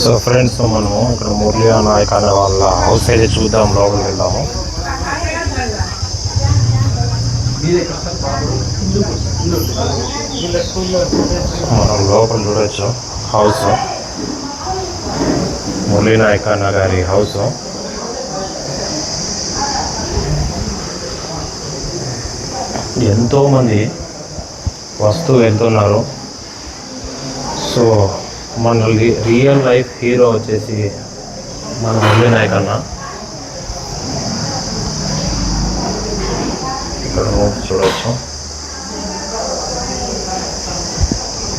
So friends మనము ఇక్కడ మురళీ నాయక్ అనే వాళ్ళ హౌస్ అయితే చూద్దాం లోపలికి వెళ్దాము. మనం లోపల చూడొచ్చు హౌస్ మురళీ నాయక్ అన్న గారి హౌస్ ఎంతో మంది వస్తూ వెళ్తున్నారు. సో మన రియల్ లైఫ్ హీరో వచ్చేసి మన మురళీ నాయక్ అన్న. ఇక్కడ చూడవచ్చు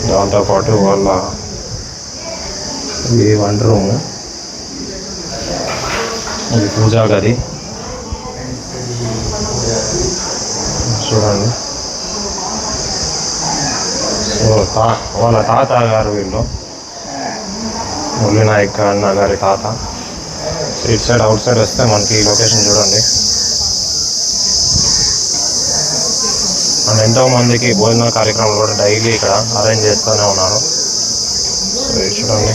దాంతోపాటు వాళ్ళ ఇది వంట రూము ఇది పూజా గది. చూడండి. సో తా వాళ్ళ తాత గారు వీళ్ళు. మురళీ నాయక్ అన్న గారి తాత. ఇటు సైడ్ అవుట్ సైడ్ వస్తే మనకి లొకేషన్ చూడండి. అండ్ ఎంతో మందికి భోజన కార్యక్రమాలు కూడా డైలీ ఇక్కడ అరేంజ్ చేస్తూనే ఉన్నాను సో ఇది చూడండి.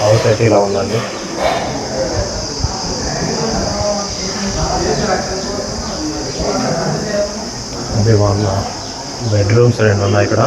హౌస్ అయితే ఇలా ఉందండి. అది వాళ్ళ బెడ్రూమ్స్ రెండు ఉన్నాయి ఇక్కడ.